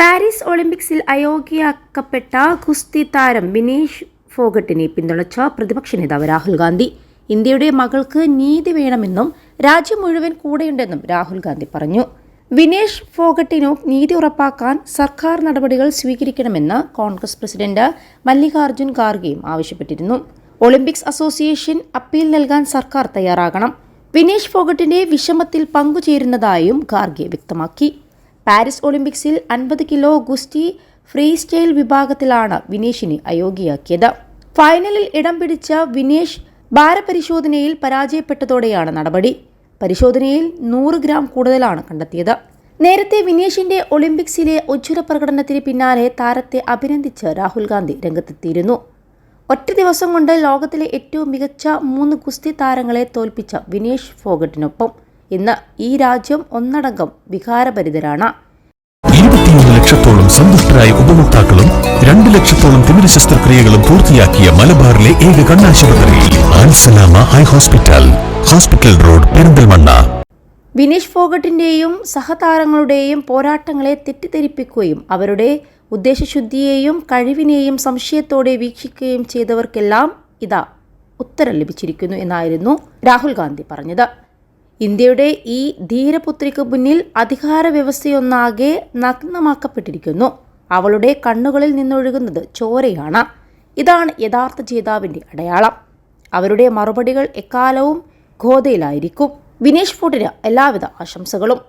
Paris ഒളിമ്പിക്സിൽ അയോഗ്യയാക്കപ്പെട്ട ഗുസ്തി താരം വിനേഷ് ഫോഗട്ടിനെ പിന്തുണച്ച പ്രതിപക്ഷ നേതാവ് രാഹുൽ ഗാന്ധി. ഇന്ത്യയുടെ മകൾക്ക് നീതി വേണമെന്നും രാജ്യം മുഴുവൻ കൂടെയുണ്ടെന്നും രാഹുൽ ഗാന്ധി പറഞ്ഞു. വിനേഷ് ഫോഗട്ടിനു നീതി ഉറപ്പാക്കാൻ സർക്കാർ നടപടികൾ സ്വീകരിക്കണമെന്ന് കോൺഗ്രസ് പ്രസിഡന്റ് മല്ലികാർജുൻ ഖാർഗെയും ആവശ്യപ്പെട്ടിരുന്നു. ഒളിമ്പിക്സ് അസോസിയേഷൻ അപ്പീൽ നൽകാൻ സർക്കാർ തയ്യാറാകണം. വിനേഷ് ഫോഗട്ടിന്റെ വിഷമത്തിൽ പങ്കുചേരുന്നതായും ഖാർഗെ വ്യക്തമാക്കി. പാരീസ് ഒളിമ്പിക്സിൽ അൻപത് കിലോ ഗുസ്തി ഫ്രീ സ്റ്റൈൽ വിഭാഗത്തിലാണ് വിനേഷിനെ അയോഗ്യയാക്കിയത്. ഫൈനലിൽ ഇടം പിടിച്ച വിനേഷ് ഭാരപരിശോധനയിൽ പരാജയപ്പെട്ടതോടെയാണ് നടപടി. പരിശോധനയിൽ നൂറ് ഗ്രാം കൂടുതലാണ് കണ്ടെത്തിയത്. നേരത്തെ വിനേഷിന്റെ ഒളിമ്പിക്സിലെ ഉജ്ജ്വല പ്രകടനത്തിന് പിന്നാലെ താരത്തെ അഭിനന്ദിച്ച് രാഹുൽ ഗാന്ധി രംഗത്തെത്തിയിരുന്നു. ഒറ്റ ദിവസം കൊണ്ട് ലോകത്തിലെ ഏറ്റവും മികച്ച മൂന്ന് ഗുസ്തി താരങ്ങളെ തോൽപ്പിച്ച വിനേഷ് ഫോഗട്ടിനൊപ്പം. ഇന്ന് ഈ രാജ്യം ഒന്നടങ്കം വികാരഭരിതരാണ്. ഇരുപത്തിയൊന്ന് ലക്ഷത്തോളം സന്തുഷ്ടരായ ഉപഭോക്താക്കളും രണ്ട് ലക്ഷത്തോളം തിമിര ശസ്ത്രക്രിയകളും പൂർത്തിയാക്കിയ മലബാറിലെ ഏക കണ്ണാശുപത്രി ആൻസലാമ eye hospital hospital road Perinthalmanna. Vinesh ഫോഗട്ടിന്റെയും സഹതാരങ്ങളുടെയും പോരാട്ടങ്ങളെ തെറ്റിദ്ധരിപ്പിക്കുകയും അവരുടെ ഉദ്ദേശശുദ്ധിയെയും കഴിവിനെയും സംശയത്തോടെ വീക്ഷിക്കുകയും ചെയ്തവർക്കെല്ലാം ഇതാ ഉത്തരം ലഭിച്ചിരിക്കുന്നു എന്നായിരുന്നു രാഹുൽ ഗാന്ധി പറഞ്ഞത്. ഇന്ത്യയുടെ ഈ ധീരപുത്രിക്ക് മുന്നിൽ അധികാര വ്യവസ്ഥയൊന്നാകെ നഗ്നമാക്കപ്പെട്ടിരിക്കുന്നു. അവളുടെ കണ്ണുകളിൽ നിന്നൊഴുകുന്നത് ചോരയാണ്. ഇതാണ് യഥാർത്ഥ ജേതാവിന്റെ അടയാളം. അവരുടെ മറുപടികൾ എക്കാലവും ഗോതയിലായിരിക്കും. വിനേഷ് ഫോട്ടിന് എല്ലാവിധ ആശംസകളും.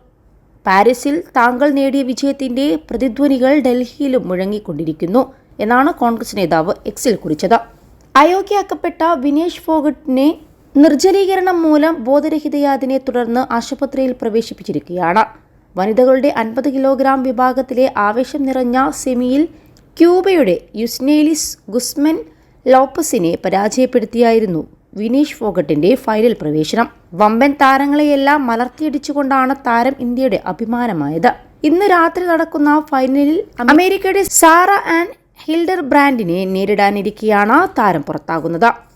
പാരീസിൽ താങ്കൾ നേടിയ വിജയത്തിന്റെ പ്രതിധ്വനികൾ ഡൽഹിയിലും മുഴങ്ങിക്കൊണ്ടിരിക്കുന്നു എന്നാണ് കോൺഗ്രസ് നേതാവ് എക്സിൽ കുറിച്ചത്. അയോഗ്യയാക്കപ്പെട്ട വിനേഷ് ഫോഗട്ടിനെ നിർജലീകരണം മൂലം ബോധരഹിതയാതിനെ തുടർന്ന് ആശുപത്രിയിൽ പ്രവേശിപ്പിച്ചിരിക്കുകയാണ്. വനിതകളുടെ അൻപത് കിലോഗ്രാം വിഭാഗത്തിലെ ആവേശം നിറഞ്ഞ സെമിയിൽ ക്യൂബയുടെ യുസ്നേലിസ് ഗുസ്മൻ ലോപ്പസിനെ പരാജയപ്പെടുത്തിയായിരുന്നു വിനീഷ് ഫോഗട്ടിന്റെ ഫൈനൽ പ്രവേശനം. വമ്പൻ താരങ്ങളെയെല്ലാം മലർത്തിയടിച്ചുകൊണ്ടാണ് താരം ഇന്ത്യയുടെ അഭിമാനമായത്. ഇന്ന് രാത്രി നടക്കുന്ന ഫൈനലിൽ അമേരിക്കയുടെ സാറ ആൻഡ് ഹിൽഡർ ബ്രാൻഡിനെ നേരിടാനിരിക്കെയാണ് താരം പുറത്താകുന്നത്.